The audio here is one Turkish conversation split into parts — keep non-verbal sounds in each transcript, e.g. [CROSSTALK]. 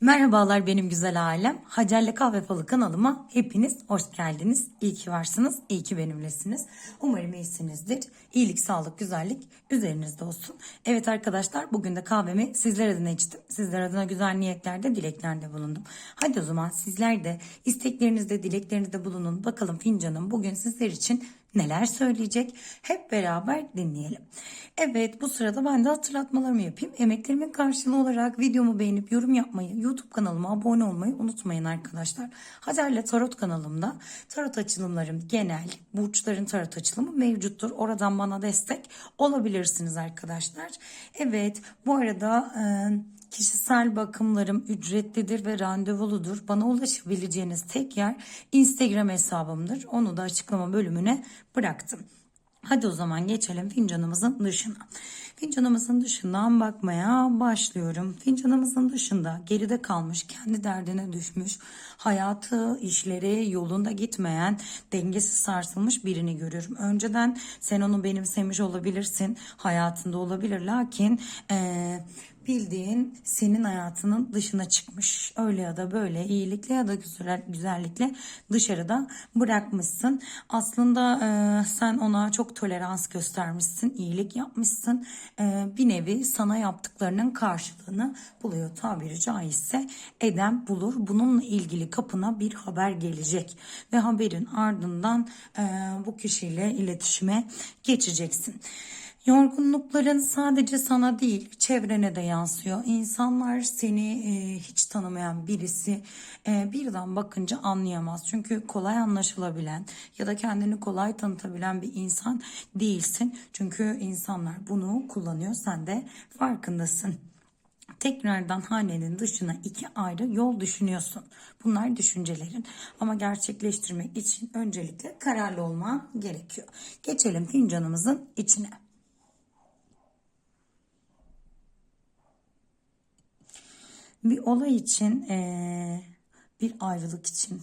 Merhabalar benim güzel ailem. Hacer'le Kahve Falı kanalıma hepiniz hoş geldiniz. İyi ki varsınız, iyi ki benimlesiniz. Umarım iyisinizdir. İyilik, sağlık, güzellik üzerinizde olsun. Evet arkadaşlar bugün de kahvemi sizler adına içtim. Sizler adına güzel niyetlerde, dileklerde bulundum. Hadi o zaman sizler de isteklerinizde, dileklerinizde bulunun. Bakalım fincanım bugün sizler için neler söyleyecek hep beraber dinleyelim. Evet bu sırada ben de hatırlatmalarımı yapayım. Emeklerimin karşılığı olarak videomu beğenip yorum yapmayı, YouTube kanalıma abone olmayı unutmayın arkadaşlar. Hacer'le Tarot kanalımda tarot açılımlarım genel, burçların tarot açılımı mevcuttur. Oradan bana destek olabilirsiniz arkadaşlar. Evet bu arada... E, Kişisel bakımlarım ücretlidir ve randevuludur. Bana ulaşabileceğiniz tek yer Instagram hesabımdır. Onu da açıklama bölümüne bıraktım. Hadi o zaman geçelim fincanımızın dışına. Fincanımızın dışından bakmaya başlıyorum. Fincanımızın dışında geride kalmış, kendi derdine düşmüş, hayatı, işleri yolunda gitmeyen, dengesi sarsılmış birini görüyorum. Önceden sen onu benimsemiş olabilirsin, hayatında olabilir. Lakin ee, bildiğin senin hayatının dışına çıkmış. Öyle ya da böyle iyilikle ya da güzel, güzellikle dışarıda bırakmışsın. Aslında e, sen ona çok tolerans göstermişsin, iyilik yapmışsın. E, bir nevi sana yaptıklarının karşılığını buluyor tabiri caizse eden bulur. Bununla ilgili kapına bir haber gelecek ve haberin ardından e, bu kişiyle iletişime geçeceksin. Yorgunlukların sadece sana değil çevrene de yansıyor. İnsanlar seni e, hiç tanımayan birisi e, birden bakınca anlayamaz. Çünkü kolay anlaşılabilen ya da kendini kolay tanıtabilen bir insan değilsin. Çünkü insanlar bunu kullanıyor sen de farkındasın tekrardan hanenin dışına iki ayrı yol düşünüyorsun. Bunlar düşüncelerin ama gerçekleştirmek için öncelikle kararlı olman gerekiyor. Geçelim fincanımızın içine. Bir olay için eee, bir ayrılık için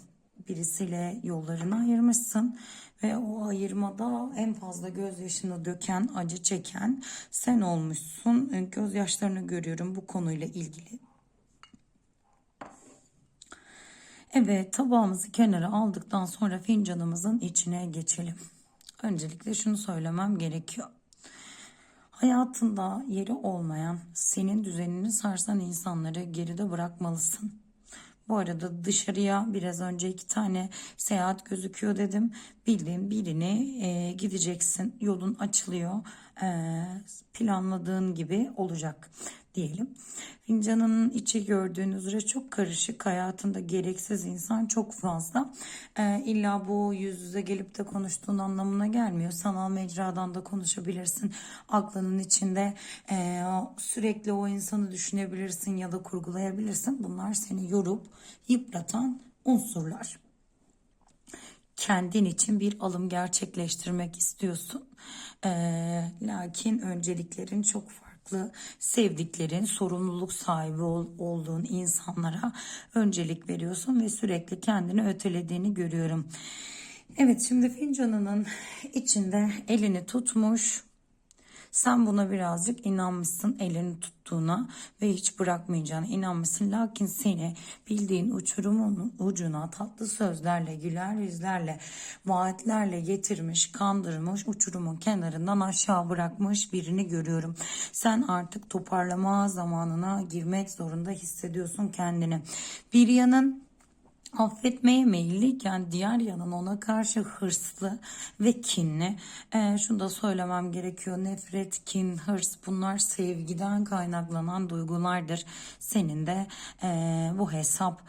birisiyle yollarını ayırmışsın ve o ayırmada en fazla gözyaşını döken, acı çeken sen olmuşsun. E, Gözyaşlarını görüyorum bu konuyla ilgili. Evet tabağımızı kenara aldıktan sonra fincanımızın içine geçelim. Öncelikle şunu söylemem gerekiyor. Hayatında yeri olmayan, senin düzenini sarsan insanları geride bırakmalısın. Bu arada dışarıya biraz önce iki tane seyahat gözüküyor dedim. Bildiğim birini e, gideceksin. Yolun açılıyor. E, planladığın gibi olacak diyelim. Fincanın içi gördüğünüz üzere çok karışık. Hayatında gereksiz insan çok fazla. Ee, illa bu yüz yüze gelip de konuştuğun anlamına gelmiyor. Sanal mecradan da konuşabilirsin. Aklının içinde e, sürekli o insanı düşünebilirsin ya da kurgulayabilirsin. Bunlar seni yorup yıpratan unsurlar kendin için bir alım gerçekleştirmek istiyorsun. Ee, lakin önceliklerin çok farklı. Sevdiklerin, sorumluluk sahibi ol, olduğun insanlara öncelik veriyorsun ve sürekli kendini ötelediğini görüyorum. Evet şimdi fincanının içinde elini tutmuş sen buna birazcık inanmışsın elini tuttuğuna ve hiç bırakmayacağına inanmışsın. Lakin seni bildiğin uçurumun ucuna tatlı sözlerle, güler yüzlerle, vaatlerle getirmiş, kandırmış, uçurumun kenarından aşağı bırakmış birini görüyorum. Sen artık toparlama zamanına girmek zorunda hissediyorsun kendini. Bir yanın affetmeye meyilliyken diğer yanın ona karşı hırslı ve kinli. E, şunu da söylemem gerekiyor. Nefret, kin, hırs bunlar sevgiden kaynaklanan duygulardır. Senin de e, bu hesap.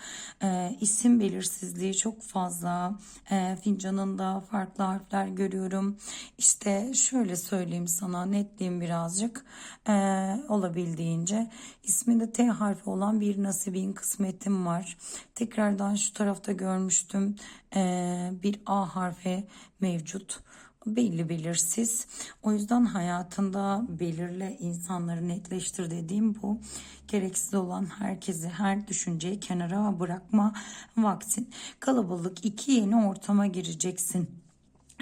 E, isim belirsizliği çok fazla. E, fincanında farklı harfler görüyorum. İşte şöyle söyleyeyim sana netleyeyim birazcık. E, olabildiğince. isminde T harfi olan bir nasibin kısmetim var. Tekrardan şu tarafta görmüştüm ee, bir A harfi mevcut belli belirsiz. O yüzden hayatında belirli insanları netleştir dediğim bu. Gereksiz olan herkesi, her düşünceyi kenara bırakma vaktin. Kalabalık iki yeni ortama gireceksin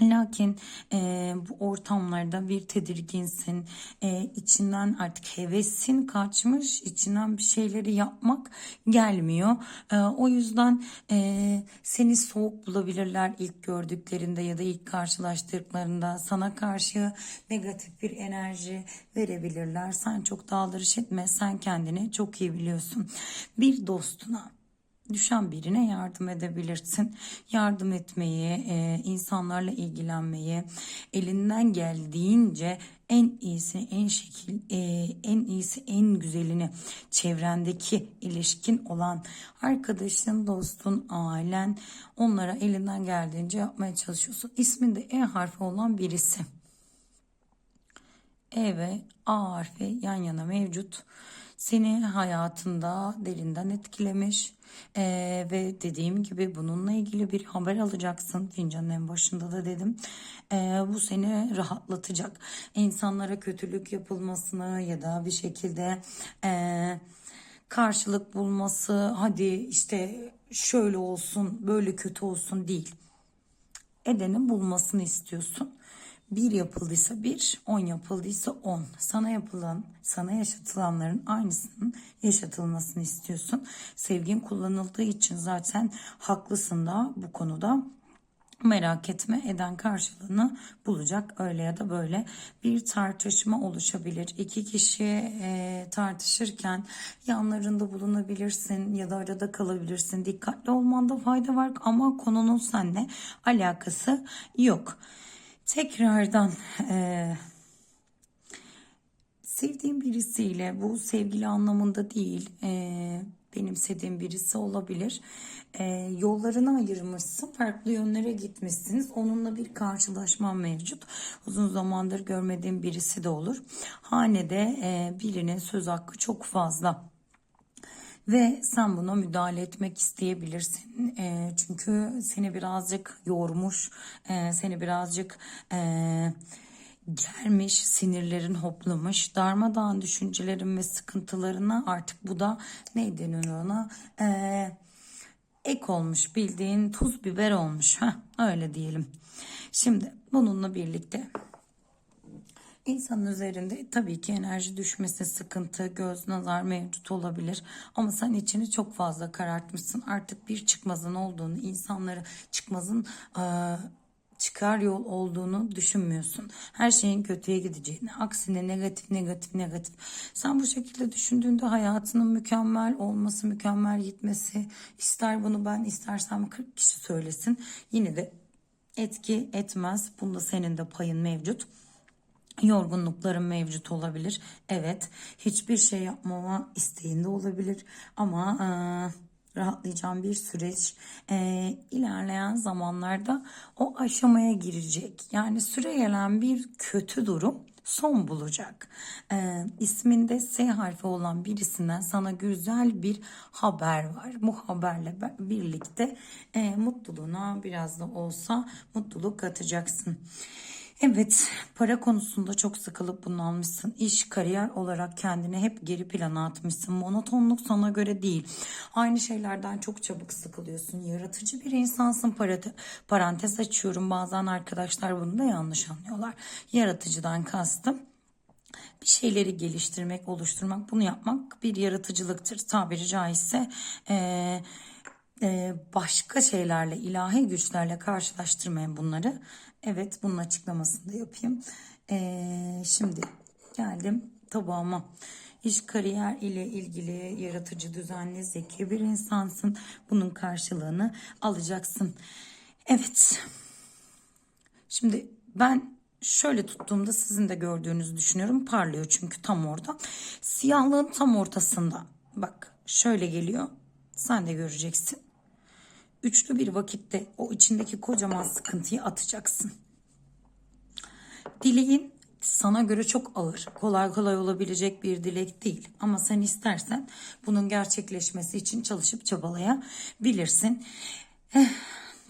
Lakin e, bu ortamlarda bir tedirginsin, e, içinden artık hevesin kaçmış, içinden bir şeyleri yapmak gelmiyor. E, o yüzden e, seni soğuk bulabilirler ilk gördüklerinde ya da ilk karşılaştıklarında sana karşı negatif bir enerji verebilirler. Sen çok dağılırış etme, sen kendini çok iyi biliyorsun. Bir dostuna düşen birine yardım edebilirsin. Yardım etmeyi, e, insanlarla ilgilenmeyi, elinden geldiğince en iyisi, en şekil, e, en iyisi, en güzelini çevrendeki ilişkin olan arkadaşın, dostun, ailen onlara elinden geldiğince yapmaya çalışıyorsun. İsminde E harfi olan birisi. E ve A harfi yan yana mevcut. Seni hayatında derinden etkilemiş Ee, ve dediğim gibi bununla ilgili bir haber alacaksın. Fincanın en başında da dedim. Ee, bu seni rahatlatacak. İnsanlara kötülük yapılmasını ya da bir şekilde e, karşılık bulması hadi işte şöyle olsun böyle kötü olsun değil. Edenin bulmasını istiyorsun bir yapıldıysa bir, on yapıldıysa on. Sana yapılan, sana yaşatılanların aynısının yaşatılmasını istiyorsun. Sevgin kullanıldığı için zaten haklısın da bu konuda. Merak etme eden karşılığını bulacak öyle ya da böyle bir tartışma oluşabilir. İki kişi e, tartışırken yanlarında bulunabilirsin ya da arada kalabilirsin. Dikkatli olmanda fayda var ama konunun seninle alakası yok. Tekrardan e, sevdiğim birisiyle bu sevgili anlamında değil e, benimsediğim birisi olabilir. E, yollarını ayırmışsın farklı yönlere gitmişsiniz onunla bir karşılaşma mevcut. Uzun zamandır görmediğim birisi de olur. Hanede e, birinin söz hakkı çok fazla ve sen buna müdahale etmek isteyebilirsin. E, çünkü seni birazcık yormuş, e, seni birazcık e, germiş, sinirlerin hoplamış, darmadağın düşüncelerin ve sıkıntılarına artık bu da ne deniyor ona? E, ek olmuş bildiğin tuz biber olmuş. Heh, öyle diyelim. Şimdi bununla birlikte İnsanın üzerinde tabii ki enerji düşmesi, sıkıntı, göz nazar mevcut olabilir. Ama sen içini çok fazla karartmışsın. Artık bir çıkmazın olduğunu, insanları çıkmazın e, çıkar yol olduğunu düşünmüyorsun. Her şeyin kötüye gideceğini, aksine negatif, negatif, negatif. Sen bu şekilde düşündüğünde hayatının mükemmel olması, mükemmel gitmesi, ister bunu ben istersem 40 kişi söylesin. Yine de etki etmez. Bunda senin de payın mevcut yorgunlukların mevcut olabilir. Evet, hiçbir şey yapmama isteğinde olabilir ama e, rahatlayacağım bir süreç e, ilerleyen zamanlarda o aşamaya girecek. Yani süre gelen bir kötü durum son bulacak. E, isminde S harfi olan birisinden sana güzel bir haber var. Bu haberle birlikte e, mutluluğuna biraz da olsa mutluluk katacaksın. Evet, para konusunda çok sıkılıp bunalmışsın. İş, kariyer olarak kendini hep geri plana atmışsın. Monotonluk sana göre değil. Aynı şeylerden çok çabuk sıkılıyorsun. Yaratıcı bir insansın. Parantez açıyorum. Bazen arkadaşlar bunu da yanlış anlıyorlar. Yaratıcıdan kastım bir şeyleri geliştirmek, oluşturmak, bunu yapmak bir yaratıcılıktır. Tabiri caizse ee, başka şeylerle, ilahi güçlerle karşılaştırmayın bunları. Evet bunun açıklamasını da yapayım. Ee, şimdi geldim tabağıma. İş kariyer ile ilgili yaratıcı, düzenli, zeki bir insansın. Bunun karşılığını alacaksın. Evet. Şimdi ben şöyle tuttuğumda sizin de gördüğünüzü düşünüyorum. Parlıyor çünkü tam orada. Siyahlığın tam ortasında. Bak şöyle geliyor. Sen de göreceksin üçlü bir vakitte o içindeki kocaman sıkıntıyı atacaksın. Dileğin sana göre çok ağır, kolay kolay olabilecek bir dilek değil. Ama sen istersen bunun gerçekleşmesi için çalışıp çabalayabilirsin. Eh,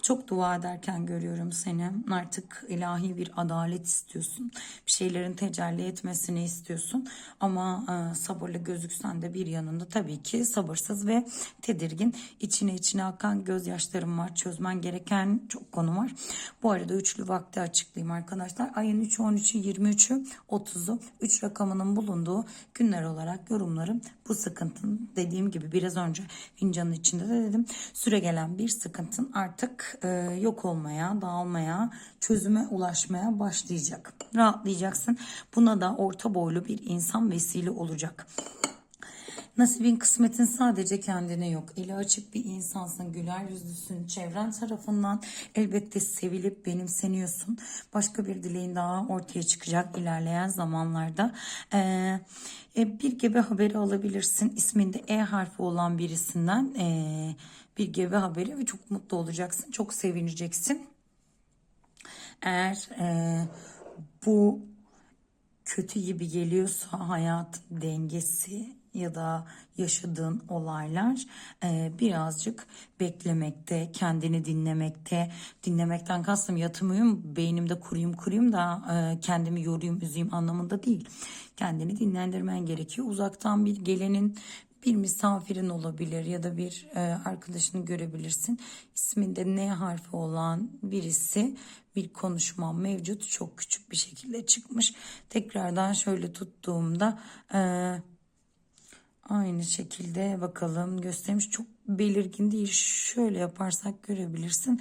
Çok dua ederken görüyorum seni. Artık ilahi bir adalet istiyorsun. Bir şeylerin tecelli etmesini istiyorsun. Ama e, sabırlı gözüksen de bir yanında tabii ki sabırsız ve tedirgin. İçine içine akan gözyaşlarım var. Çözmen gereken çok konu var. Bu arada üçlü vakti açıklayayım arkadaşlar. Ayın 3'ü, 13'ü, 23'ü, 30'u 3 rakamının bulunduğu günler olarak yorumlarım. Bu sıkıntının dediğim gibi biraz önce fincanın içinde de dedim. Süre gelen bir sıkıntın artık e, yok olmaya, dağılmaya, çözüme ulaşmaya başlayacak. Rahatlayacaksın. Buna da orta boylu bir insan vesile olacak. Nasibin kısmetin sadece kendine yok. Eli açık bir insansın, güler yüzlüsün. Çevren tarafından elbette sevilip benimseniyorsun. Başka bir dileğin daha ortaya çıkacak ilerleyen zamanlarda. Ee, e, bir gebe haberi alabilirsin. İsminde E harfi olan birisinden ee, bir gebe haberi ve çok mutlu olacaksın. Çok sevineceksin. Eğer ee, bu kötü gibi geliyorsa hayat dengesi ya da yaşadığın olaylar e, birazcık beklemekte, kendini dinlemekte, dinlemekten kastım yatımıyım, beynimde kuruyum kuruyum da e, kendimi yoruyum, üzeyim anlamında değil. Kendini dinlendirmen gerekiyor. Uzaktan bir gelenin bir misafirin olabilir ya da bir e, arkadaşını görebilirsin. İsminde N harfi olan birisi bir konuşma mevcut çok küçük bir şekilde çıkmış. Tekrardan şöyle tuttuğumda e, aynı şekilde bakalım göstermiş çok belirgin değil. Şöyle yaparsak görebilirsin.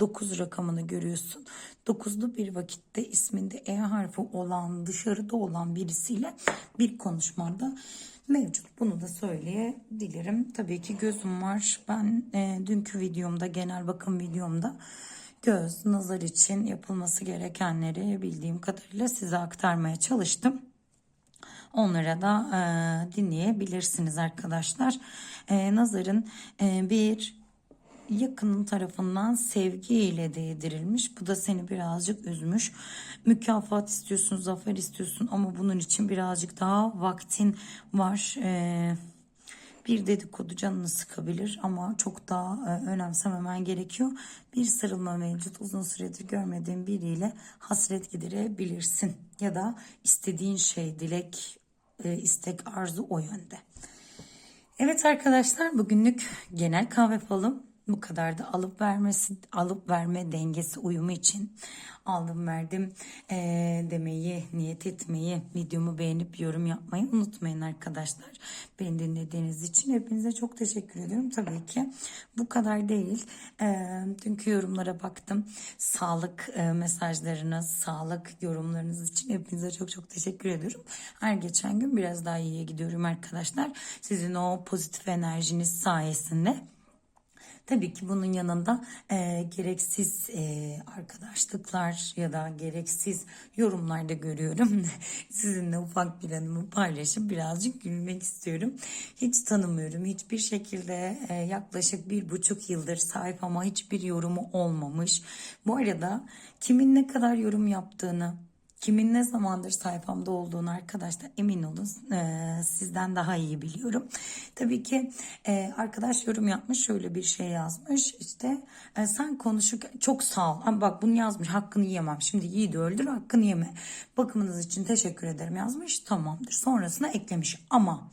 9 rakamını görüyorsun. 9'lu bir vakitte isminde E harfi olan dışarıda olan birisiyle bir konuşmada mevcut. Bunu da söyleyebilirim. Tabii ki gözüm var. Ben e, dünkü videomda genel bakım videomda göz nazar için yapılması gerekenleri bildiğim kadarıyla size aktarmaya çalıştım. Onlara da e, dinleyebilirsiniz arkadaşlar. E, nazarın e, bir yakının tarafından sevgiyle değdirilmiş. Bu da seni birazcık üzmüş. Mükafat istiyorsun, zafer istiyorsun ama bunun için birazcık daha vaktin var. Ee, bir dedikodu canını sıkabilir ama çok daha e, önemsememen gerekiyor. Bir sarılma mevcut. Uzun süredir görmediğin biriyle hasret giderebilirsin. Ya da istediğin şey, dilek, e, istek, arzu o yönde. Evet arkadaşlar bugünlük genel kahve falım bu kadar da alıp vermesi alıp verme dengesi uyumu için aldım verdim. E, demeyi niyet etmeyi videomu beğenip yorum yapmayı unutmayın arkadaşlar. Beni dinlediğiniz için hepinize çok teşekkür ediyorum. Tabii ki bu kadar değil. E, dünkü yorumlara baktım. Sağlık e, mesajlarınız sağlık yorumlarınız için hepinize çok çok teşekkür ediyorum. Her geçen gün biraz daha iyiye gidiyorum arkadaşlar. Sizin o pozitif enerjiniz sayesinde Tabii ki bunun yanında e, gereksiz e, arkadaşlıklar ya da gereksiz yorumlar da görüyorum. [LAUGHS] Sizinle ufak bir anımı paylaşıp birazcık gülmek istiyorum. Hiç tanımıyorum. Hiçbir şekilde e, yaklaşık bir buçuk yıldır sahip ama hiçbir yorumu olmamış. Bu arada kimin ne kadar yorum yaptığını kimin ne zamandır sayfamda olduğunu arkadaşlar emin olun e, sizden daha iyi biliyorum. Tabii ki e, arkadaş yorum yapmış şöyle bir şey yazmış işte e, sen konuşurken çok sağ ol ama bak bunu yazmış hakkını yemem şimdi yiğidi öldür hakkını yeme bakımınız için teşekkür ederim yazmış tamamdır sonrasına eklemiş ama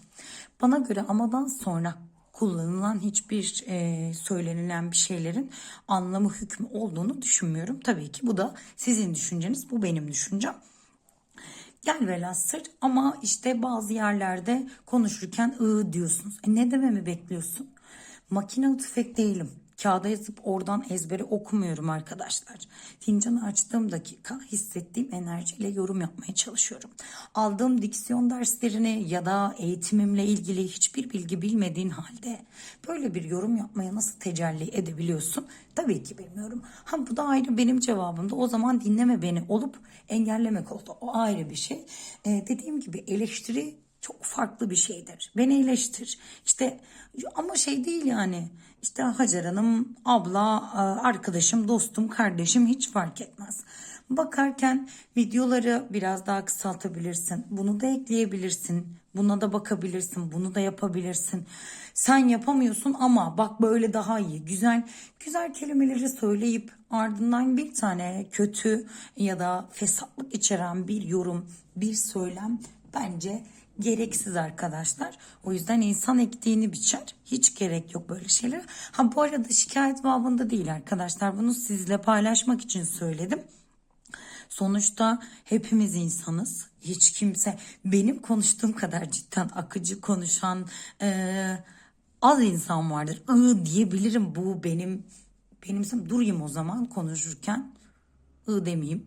bana göre amadan sonra kullanılan hiçbir e, söylenilen bir şeylerin anlamı hükmü olduğunu düşünmüyorum. Tabii ki bu da sizin düşünceniz, bu benim düşüncem. Gel velhasır ama işte bazı yerlerde konuşurken ı diyorsunuz. E ne dememi bekliyorsun? Makine tüfek değilim. Kağıda yazıp oradan ezbere okumuyorum arkadaşlar. Fincanı açtığım dakika hissettiğim enerjiyle yorum yapmaya çalışıyorum. Aldığım diksiyon derslerini ya da eğitimimle ilgili hiçbir bilgi bilmediğin halde böyle bir yorum yapmaya nasıl tecelli edebiliyorsun? Tabii ki bilmiyorum. Ha bu da ayrı benim cevabımda. O zaman dinleme beni olup engellemek oldu. O ayrı bir şey. Ee, dediğim gibi eleştiri çok farklı bir şeydir. Beni eleştir. İşte ama şey değil yani. İşte Hacer Hanım, abla, arkadaşım, dostum, kardeşim hiç fark etmez. Bakarken videoları biraz daha kısaltabilirsin. Bunu da ekleyebilirsin. Buna da bakabilirsin. Bunu da yapabilirsin. Sen yapamıyorsun ama bak böyle daha iyi. Güzel güzel kelimeleri söyleyip ardından bir tane kötü ya da fesatlık içeren bir yorum, bir söylem bence gereksiz arkadaşlar. O yüzden insan ektiğini biçer. Hiç gerek yok böyle şeylere. Ha bu arada şikayet babında değil arkadaşlar. Bunu sizle paylaşmak için söyledim. Sonuçta hepimiz insanız. Hiç kimse benim konuştuğum kadar cidden akıcı konuşan eee, az insan vardır. I diyebilirim bu benim benim durayım o zaman konuşurken. I demeyeyim.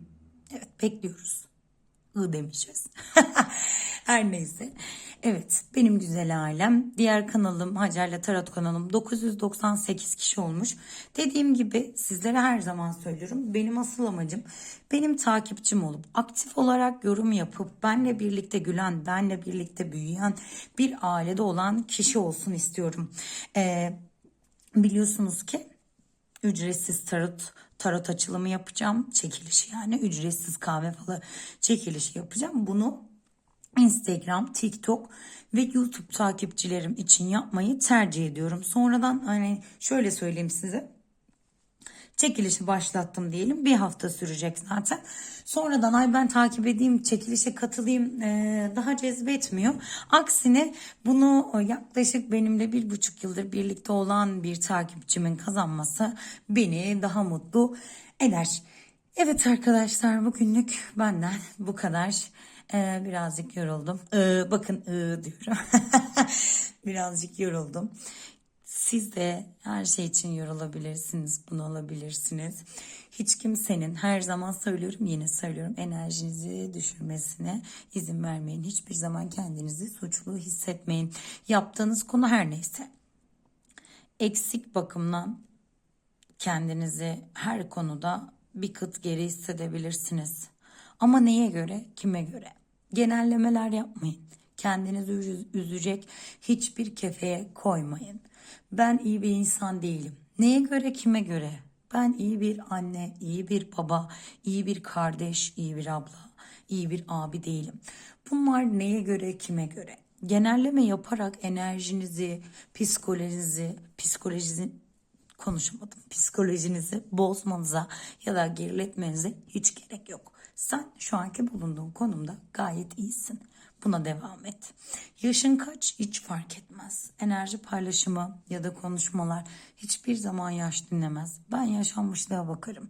Evet bekliyoruz. I demişiz. [LAUGHS] Her neyse. Evet benim güzel ailem. Diğer kanalım Hacer'le Tarot kanalım 998 kişi olmuş. Dediğim gibi sizlere her zaman söylüyorum. Benim asıl amacım benim takipçim olup aktif olarak yorum yapıp benle birlikte gülen, benle birlikte büyüyen bir ailede olan kişi olsun istiyorum. Ee, biliyorsunuz ki ücretsiz tarot tarot açılımı yapacağım. Çekilişi yani ücretsiz kahve falı çekilişi yapacağım. Bunu Instagram, TikTok ve YouTube takipçilerim için yapmayı tercih ediyorum. Sonradan hani şöyle söyleyeyim size. Çekilişi başlattım diyelim. Bir hafta sürecek zaten. Sonradan ay ben takip edeyim, çekilişe katılayım e, daha cezbetmiyor. Aksine bunu yaklaşık benimle bir buçuk yıldır birlikte olan bir takipçimin kazanması beni daha mutlu eder. Evet arkadaşlar bugünlük benden bu kadar. Ee, birazcık yoruldum. Ee, bakın ıı diyorum. [LAUGHS] birazcık yoruldum. Siz de her şey için yorulabilirsiniz, bunalabilirsiniz. Hiç kimsenin her zaman söylüyorum yine söylüyorum enerjinizi düşürmesine izin vermeyin. Hiçbir zaman kendinizi suçlu hissetmeyin. Yaptığınız konu her neyse. Eksik bakımdan kendinizi her konuda bir kıt geri hissedebilirsiniz. Ama neye göre, kime göre? Genellemeler yapmayın. Kendinizi üz- üzecek hiçbir kefeye koymayın. Ben iyi bir insan değilim. Neye göre, kime göre? Ben iyi bir anne, iyi bir baba, iyi bir kardeş, iyi bir abla, iyi bir abi değilim. Bunlar neye göre, kime göre? Genelleme yaparak enerjinizi, psikolojinizi, psikolojinizi konuşamadım. Psikolojinizi bozmanıza ya da geriletmenize hiç gerek yok. Sen şu anki bulunduğun konumda gayet iyisin. Buna devam et. Yaşın kaç hiç fark etmez. Enerji paylaşımı ya da konuşmalar hiçbir zaman yaş dinlemez. Ben yaşanmışlığa bakarım.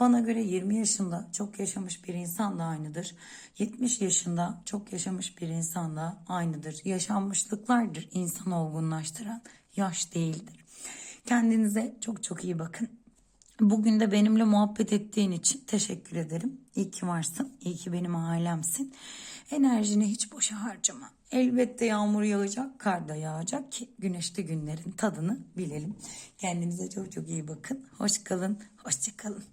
Bana göre 20 yaşında çok yaşamış bir insan da aynıdır. 70 yaşında çok yaşamış bir insan da aynıdır. Yaşanmışlıklardır insanı olgunlaştıran. Yaş değildir. Kendinize çok çok iyi bakın. Bugün de benimle muhabbet ettiğin için teşekkür ederim. İyi ki varsın. İyi ki benim ailemsin. Enerjini hiç boşa harcama. Elbette yağmur yağacak, kar da yağacak ki güneşli günlerin tadını bilelim. Kendinize çok çok iyi bakın. Hoş kalın, hoşça kalın.